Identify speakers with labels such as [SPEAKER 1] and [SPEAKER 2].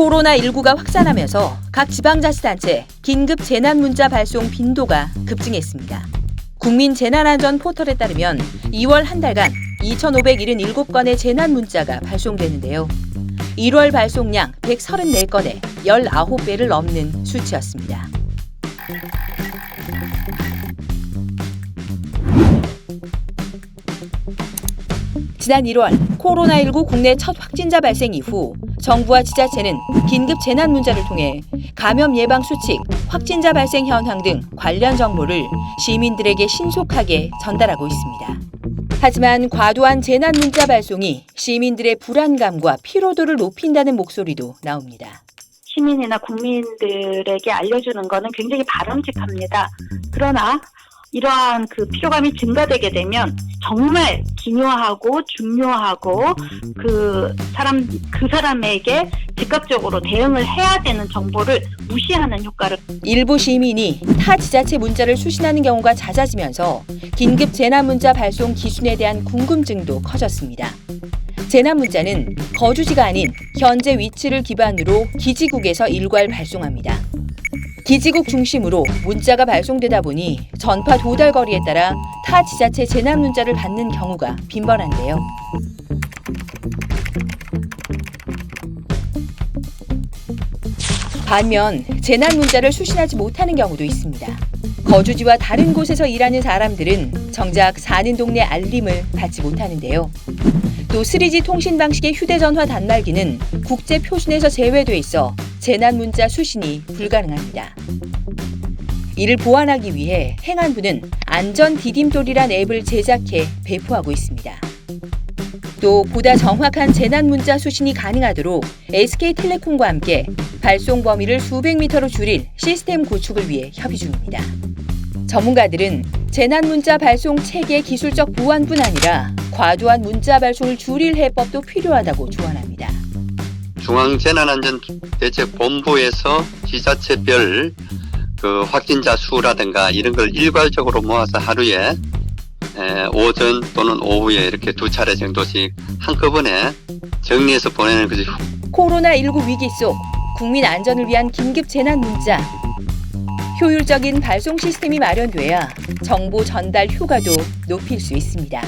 [SPEAKER 1] 코로나19가 확산하면서 각 지방자치단체 긴급 재난 문자 발송 빈도가 급증했습니다. 국민 재난안전 포털에 따르면 2월 한 달간 2,577건의 재난 문자가 발송되는데요. 1월 발송량 134건에 19배를 넘는 수치였습니다. 지난 1월 코로나19 국내 첫 확진자 발생 이후 정부와 지자체는 긴급 재난 문자를 통해 감염 예방 수칙, 확진자 발생 현황 등 관련 정보를 시민들에게 신속하게 전달하고 있습니다. 하지만 과도한 재난 문자 발송이 시민들의 불안감과 피로도를 높인다는 목소리도 나옵니다.
[SPEAKER 2] 시민이나 국민들에게 알려주는 거는 굉장히 바람직합니다. 그러나 이러한 그 피로감이 증가되게 되면 정말 기묘하고 중요하고 그 사람 그 사람에게 즉각적으로 대응을 해야 되는 정보를 무시하는 효과를
[SPEAKER 1] 일부 시민이 타 지자체 문자를 수신하는 경우가 잦아지면서 긴급 재난 문자 발송 기준에 대한 궁금증도 커졌습니다. 재난 문자는 거주지가 아닌 현재 위치를 기반으로 기지국에서 일괄 발송합니다. 기지국 중심으로 문자가 발송되다 보니 전파 도달 거리에 따라 타 지자체 재난 문자를 받는 경우가 빈번한데요. 반면 재난 문자를 수신하지 못하는 경우도 있습니다. 거주지와 다른 곳에서 일하는 사람들은 정작 사는 동네 알림을 받지 못하는데요. 또 3G 통신 방식의 휴대전화 단말기는 국제 표준에서 제외돼 있어 재난 문자 수신이 불가능합니다. 이를 보완하기 위해 행안부는 안전 디딤돌이란 앱을 제작해 배포하고 있습니다. 또 보다 정확한 재난 문자 수신이 가능하도록 SK텔레콤과 함께 발송 범위를 수백 미터로 줄일 시스템 구축을 위해 협의 중입니다. 전문가들은 재난 문자 발송 체계 기술적 보완뿐 아니라 과도한 문자 발송을 줄일 해법도 필요하다고 조언합니다.
[SPEAKER 3] 중앙재난안전대책본부에서 지자체별 그 확진자 수라든가 이런 걸 일괄적으로 모아서 하루에 에, 오전 또는 오후에 이렇게 두 차례 정도씩 한꺼번에 정리해서 보내는 것이
[SPEAKER 1] 코로나19 위기 속 국민 안전을 위한 긴급 재난 문자. 효율적인 발송 시스템이 마련돼야 정보 전달 효과도 높일 수 있습니다.